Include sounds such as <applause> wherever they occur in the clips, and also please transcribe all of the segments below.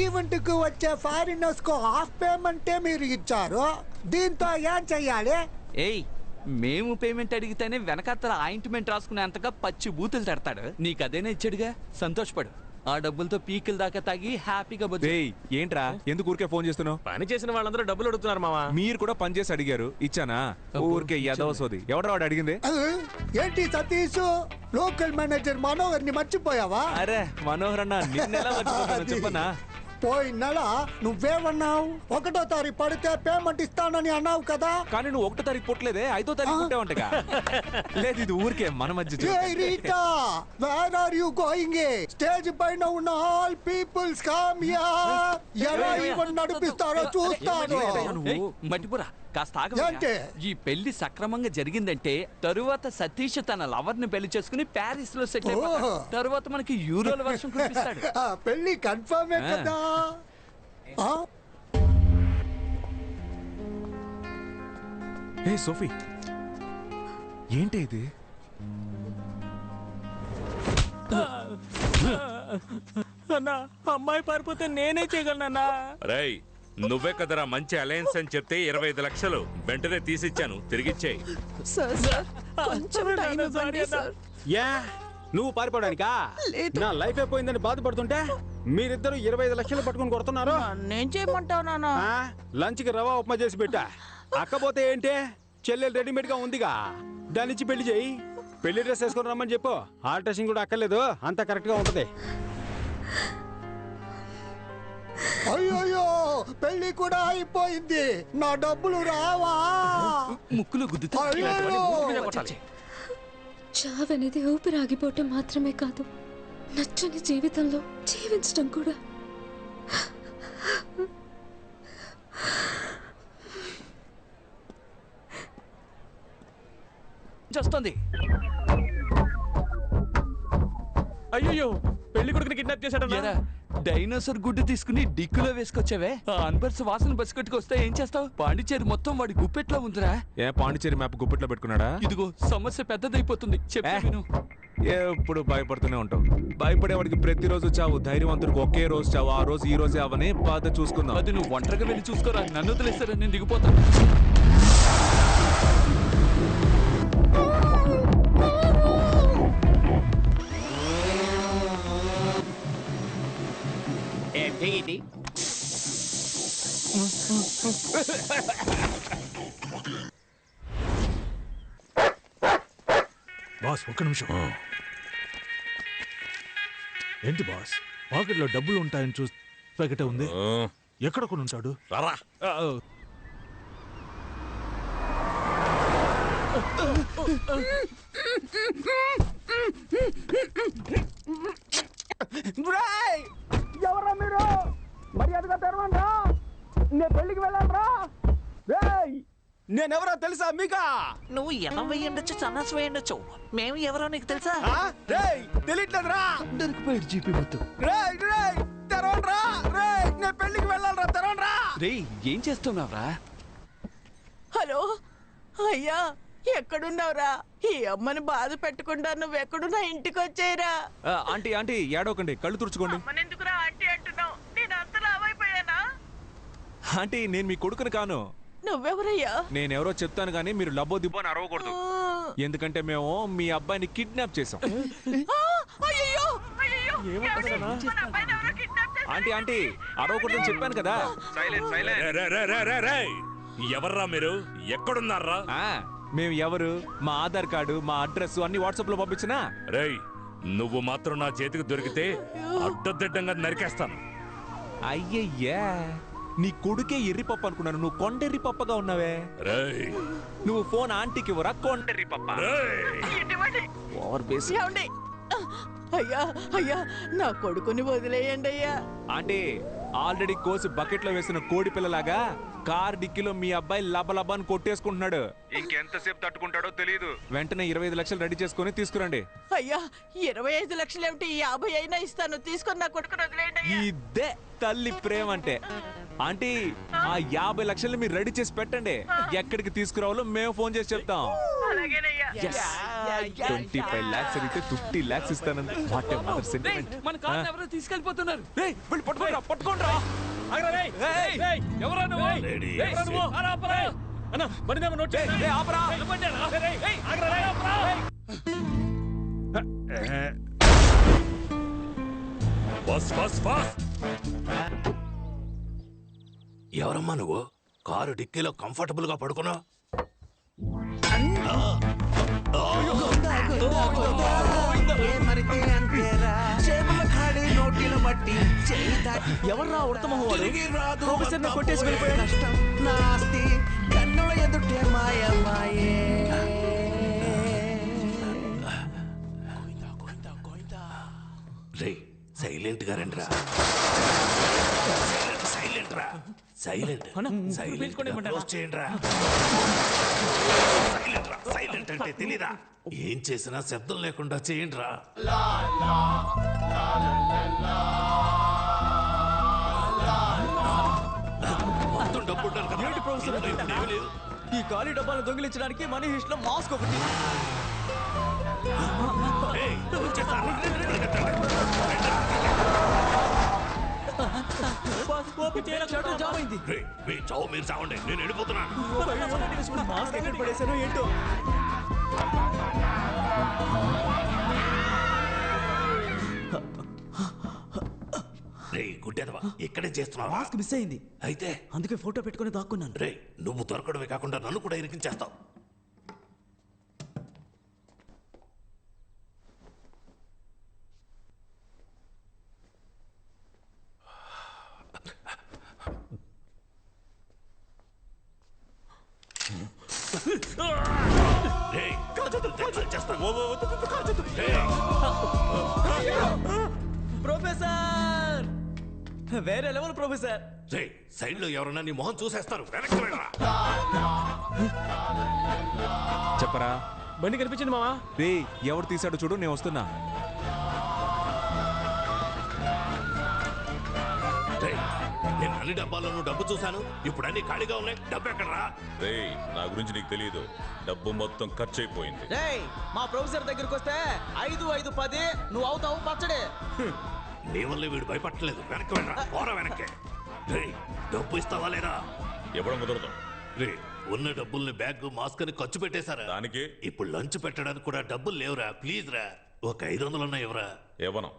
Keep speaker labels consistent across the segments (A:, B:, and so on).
A: ఈవెంట్కు వచ్చే ఫారినర్స్కు హాఫ్ పేమెంటే మీరు ఇచ్చారు. దీంతో ఏం చెయ్యాలి?
B: ఏయ్ మేము పేమెంట్ అడిగితేనే వెనకాతల ఆయింట్మెంట్ రాసుకునేంతగా పచ్చి బూతులు తడతాడు. నీకు అదేనే ఇచ్చాడుగా? సంతోషపడు. ఆ డబ్బులతో పీకిల దాకా తాగి హ్యాపీగా బతుకు.
C: ఏయ్ ఏంట్రా? ఎందుకు ఊరికే ఫోన్ చేస్తున్నావు?
D: పని చేసిన వాళ్ళందరూ డబ్బులు అడుగుతున్నారు మావా.
C: మీరు కూడా పని చేసి అడిగారు. ఇచ్చానా? ఊరికే యదవ సోది. ఎవడరా వాడు అడిగింది?
A: ఏంటి సతీష్? లోకల్ మేనేజర్ మనోహర్ని మర్చిపోయావా?
C: అరే మనోహర్ అన్న నిన్నెలా మర్చిపోతాను చెప్పనా?
A: పోయిన నెల నువ్వేమన్నావు ఒకటో తారీఖు పడితే పేమెంట్ ఇస్తానని అన్నావు కదా
C: కానీ నువ్వు ఒకటో తారీఖు పుట్టలేదే ఐదో తారీఖు లేదు ఇది ఊరికే మన మధ్య
A: a
C: joke.
A: Rita where are you going stage పైన ఉన్న ఆల్ పీపుల్స్ కమ్ హియర్ ఎలా ఈవెంట్ నడిపిస్తారో చూస్తాను
B: ఏయ్, మట్టిపురా కాస్త ఆగవయ్యా.
A: ఏంటి?
B: ఈ పెళ్ళి సక్రమంగా జరిగిందంటే తరువాత సతీష్ తన లవర్ని పెళ్ళి చేసుకుని ప్యారిస్లో సెటిల్ అయిపోతాడు
A: ఓహో.
B: తరువాత మనకి యూరోల వర్షం కురిపిస్తాడు <laughs>
A: ఆ పెళ్ళి కన్ఫర్మే. కదా?
C: ఏ సోఫీ. ఏంటి ఇది?
D: అన్నా అమ్మాయి పారిపోతే నేనే చేయగలనన్నా
E: రేయ్ నువ్వే కదరా మంచి అలయన్స్ అని చెప్తే ఇరవై ఐదు లక్షలు. వెంటనే తీసిచ్చాను తిరిగిచ్చేయి.
F: సార్ సార్ కొంచెం టైం ఇవ్వండి సార్.
G: యా నువ్వు పారిపోవడానికా? నా లైఫ్ అయిపోయిందని బాధపడుతుంటే? మీరిద్దరు ఇరవై ఐదు లక్షలు పట్టుకుని కొడుతున్నారు?
F: నేను చేయమంటావు నాన్న.
G: ఆ, లంచ్కి రవా ఉప్మా చేసి పెట్టా. అక్కపోతే ఏంటే? చెల్లెలు రెడీమేడ్గా ఉందిగా. దానిచ్చి పెళ్ళి చేయి. పెళ్ళి డ్రెస్ వేసుకొని రమ్మని చెప్పు. ఆల్ట్రేషన్ కూడా అక్కర్లేదు. అంత కరెక్ట్గా ఉంటది.
A: అయ్యోయ్యో పెళ్ళి కూడా అయిపోయింది. నా డబ్బులు రావా?
B: ముక్కులు గుద్దుతా.
A: అయ్యో
H: చావనేది ఊపిరి ఆగిపోవటం మాత్రమే కాదు. నచ్చని జీవితంలో జీవించడం కూడా.
B: చేస్తుంది.
D: అయ్యో పెళ్ళి కొడుకుని కిడ్నాప్ చేశాడన్నా?
B: ఎరా డైనోసార్ గుడ్డు తీసుకుని డిక్కులో వేసుకొచ్చావే? ఆ అన్బర్స్ వాసన బస్కెట్టుకొస్తే ఏం చేస్తావు? పాండిచేరి మొత్తం వాడి గుప్పెట్లో ఉందిరా.
C: ఏ పాండిచేరి మ్యాప్ గుప్పెట్లో పెట్టుకున్నాడా?
B: ఇదిగో సమస్య పెద్దదైపోతుంది. చెప్పు
C: ఏ?
B: విను.
C: ఎప్పుడు భయపడుతూనే ఉంటావు. భయపడేవాడికి ప్రతిరోజు చావు ధైర్యవంతుడికి ఒకే రోజు చావు ఆ రోజు ఈ రోజే అవని బాధ చూసుకుందాం.
B: అది నువ్వు ఒంటరిగా వెళ్ళి చూసుకోరా నన్ను వదిలేస్తారా నేను దిగిపోతాను
D: ఏంటి
I: బాస్ ఒక్క నిమిషం. ఏంటి బాస్? పాకెట్లో డబ్బులు ఉంటాయని చూసి ప్యాకెట్ ఉంది? ఎక్కడ కొని ఉంటాడు?
E: రారా
I: ఆ, ఆ,
G: ఎవరా మీరు మర్యాదగా తెరవండి నేను పెళ్ళికి వెళ్ళాలరా నేనెవరో తెలుసా మీకా?
F: నువ్వు ఎనభై ఉండొచ్చు సన్నాసి వేయండొచ్చు మేము ఎవరో నీకు తెలుసా?
G: రేయ్ తెలియట్లేదురా
B: దొరికిపోయాడు జీపీ మొత్తం.
G: రేయ్ రేయ్ తెరవండ్రా. రేయ్ నేను పెళ్ళికి వెళ్ళాలరా తెరవండ్రా.
B: రేయ్ ఏం చేస్తున్నావురా?
F: హలో అయ్యా ఎక్కడున్నావురా? ఈ అమ్మని బాధ పెట్టకుండా నువ్వు ఎక్కడున్నా ఇంటికి వచ్చేయరా
C: ఆంటీ ఆంటీ ఏడవకండి కళ్ళు తుడుచుకోండి.
F: అమ్మనెందుకురా ఆంటీ అంటున్నావు? నేను
C: ఆంటీ నేను మీ కొడుకుని కాను.
F: నువ్వెవరయ్యా?
C: నేనెవరో చెప్తాను కానీ మీరు లబ్బో దిబ్బో అని అరవకూడదు. ఎందుకంటే మేము మీ అబ్బాయిని కిడ్నాప్ చేసాం ఆంటీ ఆంటీ అరవకూడదని చెప్పాను కదా.
E: ఎవర్రా మీరు? ఎక్కడున్నారా?
C: ఆ, మేము ఎవరు? మా ఆధార్ కార్డు మా అడ్రస్ అన్ని వాట్సాప్లో పంపించినా?
E: రేయ్ నువ్వు మాత్రం నా చేతికి దొరికితే అడ్డదిడ్డంగా నరికేస్తాను.
C: అయ్యయ్యా. నీ కొడుకే ఎర్రి పప్పు అనుకున్నాను. నువ్వు కొండెర్రి పప్పగా ఉన్నావే.
E: రేయ్.
C: నువ్వు ఫోన్ ఆంటీకి ఇవ్వరా? కొండెర్రి పప్ప
E: రేయ్
C: ఓవర్ బేస్
F: ఏమండి? అయ్యా అయ్యా నా కొడుకుని వదిలేయండి అయ్యా.
C: ఆంటీ ఆల్రెడీ కోసి బకెట్లో వేసిన కోడి పిల్లలాగా కార్ డిక్కీలో మీ అబ్బాయి లబలబాని కొట్టేసుకుంటున్నాడు. ఇంకెంతసేపు తట్టుకుంటాడో తెలియదు వెంటనే ఇరవై ఐదు లక్షలు రెడీ చేసుకుని తీసుకురండి.
F: అయ్యా ఇరవై ఐదు లక్షలు ఏమిటి యాభై అయినా ఇస్తాను. తీసుకొని నా కొడుకుని వదిలేయండి.
C: ఇదే తల్లి ప్రేమ అంటే ఆంటీ ఆ యాభై లక్షలు మీరు రెడీ చేసి పెట్టండి. ఎక్కడికి తీసుకురావాలో మేము ఫోన్ చేసి చెప్తాం. ట్వంటీ ఫైవ్ లాక్స్ అడిగితే ఫిఫ్టీ లాక్స్ ఇస్తానంది. వాట్ మదర్
B: రేయ్,
C: సెంటిమెంట్
B: మన కార్ ఎవరో తీసుకెళ్ళిపోతున్నారు.
C: వెళ్ళి పట్టుకోండి పట్టుకోండి
D: ఆగరా రేయ్
B: ఏయ్,
D: రేయ్
B: ఎవరా నువ్వు? ఎవరా నువ్వు? ఆరా, ఆపరా.
D: అన్న బండి నెంబర్ నోట్ చేయండి
B: ఏయ్, ఆపరా.
D: ఇవ్వండి అన్న. రేయ్, రేయ్, ఆగరా రేయ్, ఆపరా.
E: బస్ బస్ బస్
J: ఎవరమ్మా నువ్వు? కారు డిక్కీలో కంఫర్టబుల్గా పడుకున్నావు?
F: ఎవర్రా
J: అంతా
F: కొట్టేసి.
J: కష్టం. నాస్తి కన్నుల ఎదుటే మాయ మాయే రే సైలెంట్గా రండిరా. సైలెంట్ రా సైలెంట్. సైలెంట్
D: పిలుచుకోండి ఇవ్వమంటారా?
J: క్లోజ్ చేయండి రా సైలెంట్ రా సైలెంట్ అంటే తెలీదా? ఏం చేసినా శబ్దం లేకుండా చేయండి రా మొత్తం డబ్బు ఉండాలి కదా.
F: ఏంటి ప్రొఫెసర్?
J: ఇందులో ఇప్పుడు ఏమీ లేదు.
F: ఈ ఖాళీ డబ్బాలు దొంగిలించడానికి మనీ హిస్ట్లో మాస్క్ ఒకటి.
J: ఏయ్, వచ్చేసారా? చావు మీరు చావండి. నేను వెళ్ళిపోతున్నాను
F: మాస్క్ ఎక్కడ పడేసానో ఏంటో
J: రే గుడ్డెదవా ఇక్కడే చేస్తున్నావా?
F: మాస్క్ మిస్ అయింది.
J: అయితే?
F: అందుకే ఫోటో పెట్టుకొని దాక్కున్నాను.
J: రే నువ్వు దొరకడమే కాకుండా నన్ను కూడా ఇరికించేస్తావు.
F: ప్రొఫెసర్! వేరే లెవెల్ ప్రొఫెసర్.
J: సైడ్లో ఎవరన్నా నీ మొహం చూసేస్తారు. వెనక్కి వెళ్ళరా.
C: చెప్పరా?
D: బండి కనిపించింది మావా
C: రే ఎవరు తీసాడో చూడు నేను వస్తున్నా.
J: అన్ని డబ్బాల్లోనూ డబ్బు చూశాను. ఇప్పుడు అన్ని ఖాళీగా ఉన్నాయి. డబ్బు ఎక్కడరా?
E: రేయ్ నా గురించి నీకు తెలియదు డబ్బు మొత్తం ఖర్చు అయిపోయింది
F: రేయ్ మా ప్రొఫెసర్ దగ్గరికి వస్తే ఐదు ఐదు పది నువ్వు అవుతావు పచ్చడే.
J: నీ వల్లే వీడు భయపట్టలేదు. వెనక్కి వెళ్ళరా? పోరా వెనక్కి. డబ్బు ఇస్తావా లేదా?
E: ఇవ్వడం కుదరదు.
J: రే ఉన్న డబ్బుల్ని బ్యాగ్ మాస్క్ అని ఖర్చు పెట్టేశారా?
E: దానికి?
J: ఇప్పుడు లంచ్ పెట్టడానికి కూడా డబ్బులు లేవురా. ప్లీజ్ రా ఒక ఐదు వందలు ఉన్నాయి ఎవరా
E: ఇవ్వను.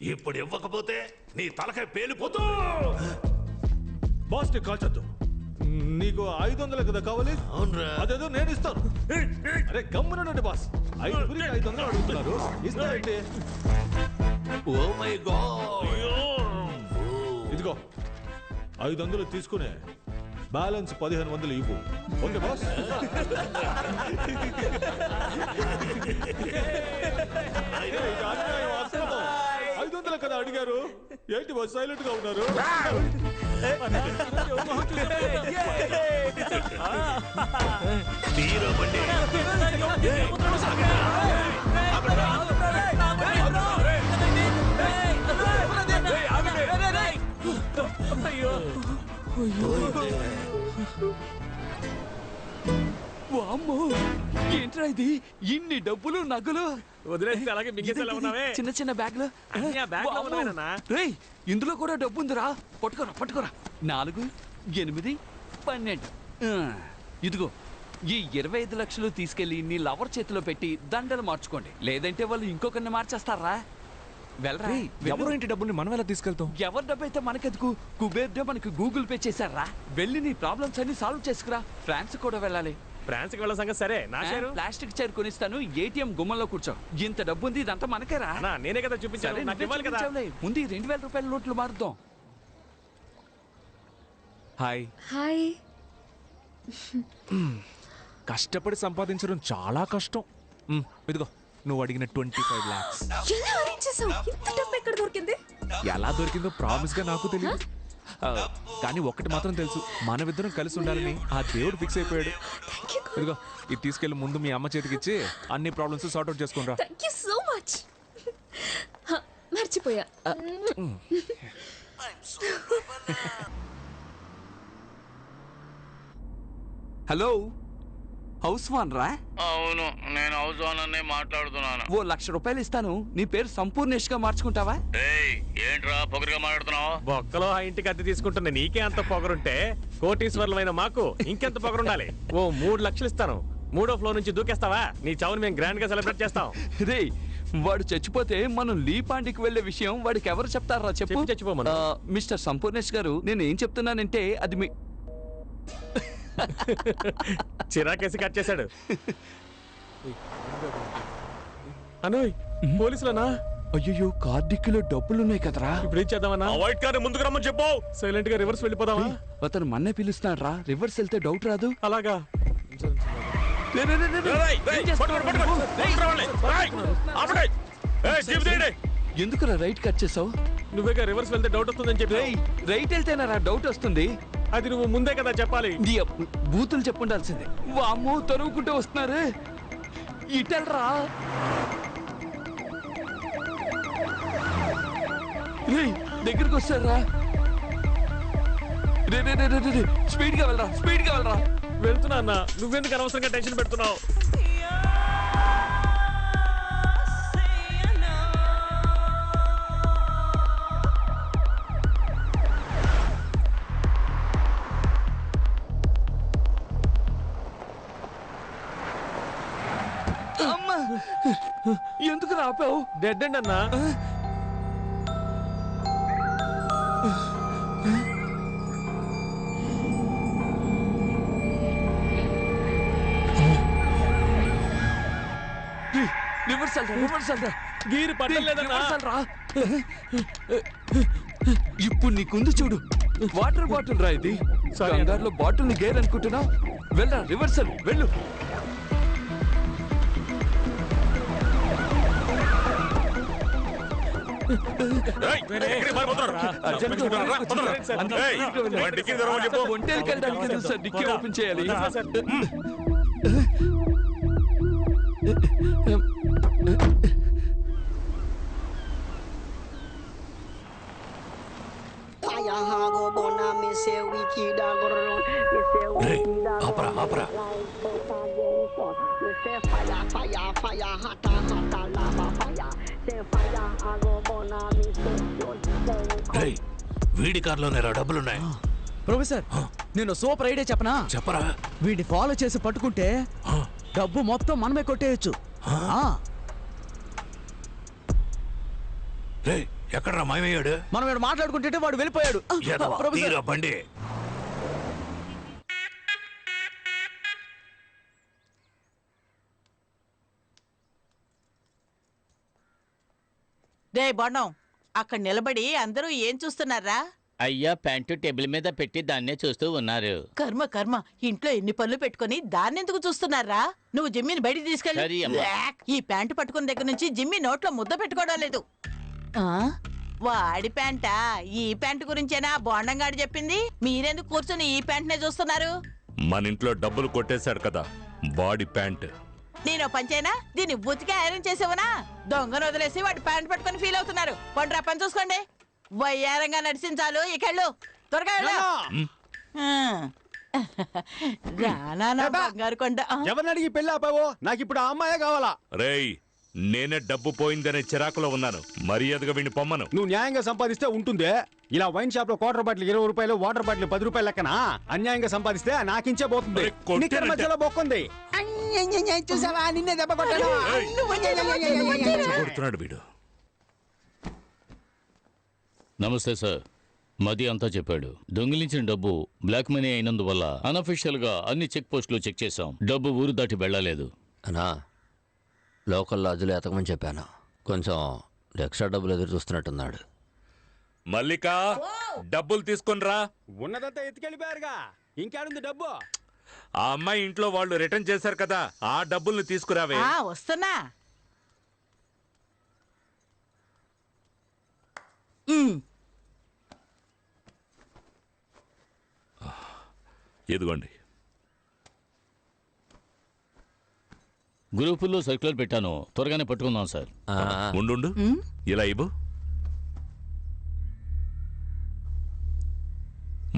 J: ఇప్పుడు ఇవ్వకపోతే నీ తలకాయ పేలిపోతూ
I: బాస్ కాల్చొద్దు నీకు ఐదు వందలు కదా కావాలి.
J: అవునరా.
I: అదేదో నేను ఇస్తాను. అరే గమ్మునండి బాస్. ఐదు గురించి ఐదు వందలు అడుగుతున్నారు. ఇస్తానండి
J: ఓ మై
I: ఇదిగో ఐదు వందలు తీసుకునే బ్యాలెన్స్ పదిహేను వందలు ఇవ్వు. Okay boss? <laughs> అన్యాయం, కదా అడిగారు ఏంటి సైలెంట్గా ఉన్నారు
J: బండి
B: వామ్మో ఏంట్రా ఇది? ఇన్ని డబ్బులు నగలు?
D: వదిలేస్తే అలాగే మింగేసేలా ఉన్నావే?
B: చిన్న చిన్న
D: అన్నీ ఆ బ్యాగ్లో
B: వామ్మో.
D: ఉన్నాయేనన్నా?
B: రేయ్ ఇందులో కూడా డబ్బు ఉందిరా పట్టుకోరా పట్టుకోరా. నాలుగు ఎనిమిది పన్నెండు. ఆ, ఇదిగో ఈ ఇరవై ఐదు లక్షలు తీసుకెళ్ళి నీ లవర్ చేతిలో పెట్టి దండలు మార్చుకోండి. లేదంటే వాళ్ళు ఇంకొకరిని మార్చేస్తారా? వెళ్ళరా. వెళ్ళు.
C: ఎవరో ఇంటి డబ్బుని మనం ఎలా తీసుకెళ్తాం?
B: ఎవరి డబ్బు అయితే మనకెందుకు? కుబేర్ మనకి గూగుల్ పే చేశారా? వెళ్ళి నీ ప్రాబ్లమ్స్ అన్ని సాల్వ్ చేసుకురా. ఫ్రాన్స్ కూడా వెళ్ళాలి.
D: ఫ్రాన్స్కి వెళ్ళ సంగతి సరే. నా షేరు?
B: ప్లాస్టిక్ చైర్ కొనిస్తాను ఏటీఎం గుమ్మంలో కూర్చో. ఇంత డబ్బు ఉంది ఇదంతా మనకేరా?
D: అన్నా నేనే కదా చూపించాను. నాకు ఇవ్వాలి కదా.
B: ముందు ఈ రెండు వేల రూపాయల నోట్లు మారుద్దాం.
C: హాయ్.
H: హాయ్.
C: కష్టపడి సంపాదించడం చాలా కష్టం. మ్, ఇదిగో నువ్వు అడిగిన ట్వంటీ ఫైవ్ లాక్స్
H: ఎలా అరేంజ్ చేసావు ఇంత డబ్బు ఎక్కడ దొరికింది?
C: ఎలా దొరికిందో ప్రామిస్గా నాకు తెలియదు ఆ, కానీ ఒక్కటి మాత్రం తెలుసు. మనమిద్దరం కలిసి ఉండాలని ఆ దేవుడు ఫిక్స్ అయిపోయాడు. ఇదిగో ఇది తీసుకెళ్ళి ముందు మీ అమ్మ చేతికి ఇచ్చి అన్ని ప్రాబ్లమ్స్ సార్ట్ అవుట్ చేసుకుని రా
H: థ్యాంక్ యూ సో మచ్ మర్చిపోయా.
B: హలో హౌస్ వాన్ రా.
K: అవును నేను హౌస్ ఓనర్నే మాట్లాడుతున్నాను.
B: ఓ లక్ష రూపాయలు ఇస్తాను నీ పేరు సంపూర్ణేష్గా మార్చుకుంటావా?
K: ఏయ్ ఏంట్రా పొగరుగా మాట్లాడుతున్నావు?
D: బొక్కలో ఆ ఇంటికి అద్దె తీసుకుంటున్న నీకే అంత పొగరుంటే కోటీశ్వర్లమైన మాకు ఇంకెంత పొగరుండాలి? ఓ మూడు లక్షలు ఇస్తాను. మూడో ఫ్లోర్ నుంచి దూకేస్తావా? నీ చావుని మేము గ్రాండ్గా సెలబ్రేట్ చేస్తాం.
B: రే వాడు చచ్చిపోతే మనం లీపాండికి వెళ్ళే విషయం వాడికి ఎవరు చెప్తారా చెప్పు?
D: చెప్పి చచ్చిపోమను.
B: ఆ, మిస్టర్ సంపూర్ణేష్ గారు నేను ఏం చెప్తున్నానంటే అది మీ
D: చిరాకేసి కట్ చేశాడు. అనోయ్ పోలీసులనా?
B: అయ్యో కార్డిక్కిలో డబ్బులున్నాయి కదరా.
D: ఇప్పుడు ఏం చేద్దామన్నా?
E: వైట్ కార్ ముందుకు రమ్మని చెప్పు.
D: సైలెంట్గా రివర్స్ వెళ్ళిపోదామా?
B: అతను మన్నే పిలుస్తున్నాడు రా రివర్స్ వెళ్తే డౌట్ రాదు.
D: అలాగా.
B: ఎందుకురా రైట్ కట్ చేసావు?
D: నువ్వేగా రివర్స్ వెళ్తే డౌట్ వస్తుందని చెప్పి
B: రైట్ వెళ్తేనా రా డౌట్ వస్తుంది?
D: అది నువ్వు ముందే కదా చెప్పాలి.
B: నీ బూతులు చెప్పుండాల్సిందే. వామ్మో తరువుకుంటూ వస్తున్నారు. ఇటల్రా. రేయ్ దగ్గరికి వస్తారా రే రే రే రే, రే రే స్పీడ్గా వెళ్ళరా స్పీడ్గా వెళ్ళరా.
D: వెళ్తున్నా అన్న నువ్వెందుకు అనవసరంగా టెన్షన్ పెడుతున్నావు?
B: రాపావు
D: డెడ్ అండ్ అన్నా
B: రివర్స్ వెళ్ళరా రివర్స్ వెళ్ళరా
D: గీరు పట్టలేదన్నా
B: వెళ్ళరా ఇప్పుడు నీకుంది చూడు. వాటర్ బాటిల్ రా ఇది. కంగారులో బాటిల్ని గేర్ అనుకుంటున్నా వెళ్ళరా రివర్సల్ వెళ్ళు.
E: ఏయ్, ఎక్కడికి పారిపోతున్నారు? అర్జెంట్గా ఏయ్, వాడి
J: రేయ్, రేయ్, కార్లోనే రా డబ్బులున్నాయి.
L: ప్రొఫెసర్ నేను సూపర్ ఐడియా చెప్పనా?
J: చెప్పరా?
L: వీడిని ఫాలో చేసి పట్టుకుంటే డబ్బు మొత్తం మనమే కొట్టేయచ్చు. ఆ,
J: రే ఎక్కడరా మాయమయ్యాడు
L: మనం ఇక్కడ మాట్లాడుకుంటుంటే వాడు వెళ్ళిపోయాడు.
J: ఎదవా,
L: ప్రొఫెసర్
J: తీరా బండి.
F: డే బొండం అక్కడ నిలబడి అందరూ ఏం చూస్తున్నారా?
K: అయ్యా ప్యాంటు టేబుల్ మీద పెట్టి దాన్నే చూస్తూ ఉన్నారు.
F: కర్మ కర్మ ఇంట్లో ఎన్ని పనులు పెట్టుకొని దాన్నెందుకు చూస్తున్నారా? నువ్వు జిమ్మిని బయటికి
K: సరే
F: తీసుకెళ్ళి
K: అమ్మా.
F: ఈ ప్యాంటు పట్టుకున్న దగ్గర నుంచి జిమ్మి నోట్లో ముద్ద పెట్టుకోవడం లేదు. ఆ? వాడి ప్యాంటా? ఈ ప్యాంటు గురించేనా బోండంగాడు చెప్పింది? మీరెందుకు కూర్చొని ఈ ప్యాంట్నే చూస్తున్నారు?
E: మన ఇంట్లో డబ్బులు కొట్టేశాడు కదా వాడి ప్యాంట్.
F: నేను పంచేనా దీన్ని ఉతికి ఐరన్ చేసేవనా? దొంగను వదిలేసి వాడి ప్యాంట్ పట్టుకొని ఫీల్ అవుతున్నారు. పండ్రా పని చూసుకోండి. వయ్యారంగా నడిచించాలు ఇకెళ్ళు. త్వరగా వెళ్ళు. ఆ. <laughs> రానా నా బంగారు కొండ.
G: ఎవరిని అడిగి పెళ్ళి ఆపావో? నాకు ఇప్పుడు ఆ అమ్మాయే కావాలా.
E: రేయ్ నేనే డబ్బు పోయిందనే చిరాకులో ఉన్నాను మర్యాదగా వీడిని పొమ్మను
G: నువ్వు న్యాయంగా సంపాదిస్తే ఉంటుందే ఇలా వైన్ షాప్లో క్వార్టర్ బాటిల్ ఇరవై రూపాయలు వాటర్ బాటిల్ పది రూపాయలు లెక్కన అన్యాయంగా సంపాదిస్తే నాకించే పోతుంది
E: అరే, కొట్టానంటే-
G: నిక్కర మధ్యలో బొక్కుంది చూసావా నిన్నే దెబ్బ కొట్టాను
E: కొడుతున్నాడు వీడు
K: నమస్తే సార్ మది అంతా చెప్పాడు దొంగిలించిన డబ్బు బ్లాక్ మనీ అయినందువల్ల అనఫిషియల్గా అన్ని చెక్ పోస్టులు చెక్ చేశాం డబ్బు ఊరు దాటి వెళ్ళలేదు
M: అనా లోకల్ లాడ్జ్లో ఎతకమని చెప్పాను. కొంచెం ఎక్స్ట్రా డబ్బులు ఎదురు చూస్తున్నట్టున్నాడు.
E: మల్లిక డబ్బులు తీసుకొనిరా
G: ఉన్నదంతా ఎత్తుకెళ్ళిపోయారుగా. ఇంకేడుంది డబ్బు?
E: ఆ అమ్మాయి ఇంట్లో వాళ్ళు రిటర్న్ చేశారు కదా ఆ డబ్బుల్ని తీసుకురావే.
F: ఆ, వస్తున్నా. ఉమ్,
E: ఇదిగోండి.
K: గ్రూపుల్లో సర్క్యులర్ పెట్టాను. త్వరగానే పట్టుకుందాం సార్.
E: ఉండు ఇలా ఇవ్వు.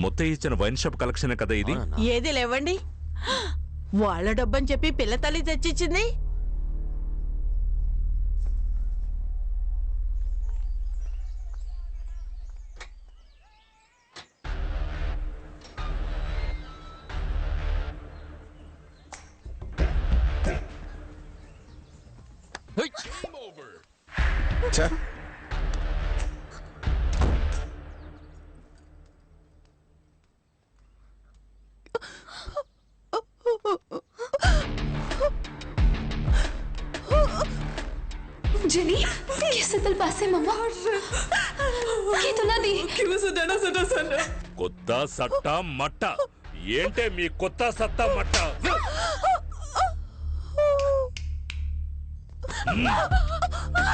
E: మొత్తం ఇచ్చిన వైన్ షాప్ కలెక్షన్ కదా ఇది?
F: ఏది లేవండి. <gasps> వాళ్ళ డబ్బని చెప్పి పిల్ల తల్లి తెచ్చిచ్చింది.
H: Victor. Jenny, ಕೆಸದಲ್ಲಿ ಬಾಸೆ ಮಮ್ಮ ಕಿತುನದಿ ಕಿವಸ ದಣ ಸಟ ಸಣ್ಣ
E: కొత్త సట్ట మట్ట ఏంటే మీ కొత్త సత్త మట్ట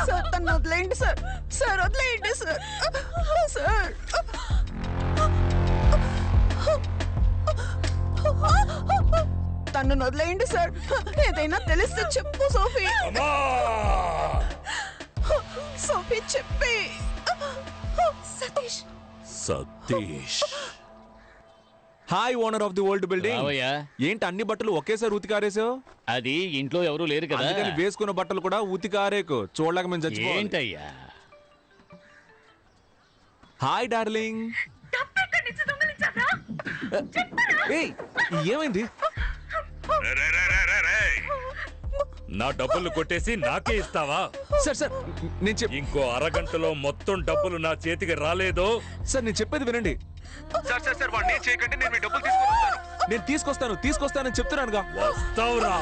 L: సార్ తను వదిలేయండి సార్. సార్ వదిలేయండి సార్. సార్. తను వదిలేయండి సార్. ఏదైనా తెలిస్తే చెప్పు సోఫీ. సోఫీ చెప్పి
H: Satish.
E: Satish.
C: Hi owner of the old building
K: రావయ్యా.
C: ఏంటి అన్ని బట్టలు ఒకేసారి ఉతికారేసావు
K: అది ఇంట్లో ఎవరు లేరు కదా.
C: అందుకని వేసుకున్న బట్టలు కూడా ఉతికారేకు చూడలేక మేము చచ్చిపోవాలి.
K: ఏంటయ్యా?
C: హాయ్ డార్లింగ్ ఏయ్ ఏమైంది?
E: నా డబ్బులు కొట్టేసి నాకే ఇస్తావా?
C: సార్ సార్ నేను చెప్
E: ఇంకో అరగంటలో మొత్తం డబ్బులు నా చేతికి రాలేదో?
C: సార్ నేను చెప్పేది వినండి. సార్ సార్ సార్ వాడిని చేయకండి నేను మీ డబ్బులు తీసుకొని వస్తాను. నేను తీసుకొస్తాను తీసుకొస్తానని చెప్తున్నానుగా.
E: వస్తావురా.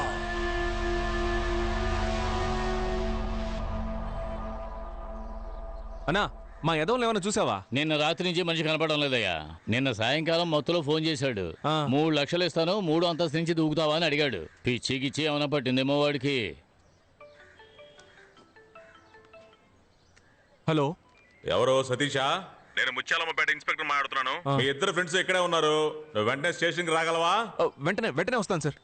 C: అన్నా మా ఎదవలు ఏమైనా చూసావా?
K: నిన్న రాత్రి నుంచి మనిషి కనపడడం లేదయ్యా. నిన్న సాయంకాలం మత్తులో ఫోన్ చేశాడు. మూడు లక్షలు ఇస్తాను మూడు అంతస్తు నుంచి దూకుతావా అని అడిగాడు. పిచ్చి గిచ్చి ఏమైనా పట్టిందేమో వాడికి.
C: హలో.
N: ఎవరు సతీషా?
O: నేను ముత్యాలమ్మపేట ఇన్స్పెక్టర్ మాట్లాడుతున్నాను.
N: మీ ఇద్దరు ఫ్రెండ్స్ ఇక్కడే ఉన్నారు? నువ్వు వెంటనే స్టేషన్కి రాగలవా?
C: వెంటనే వెంటనే వస్తాను సార్.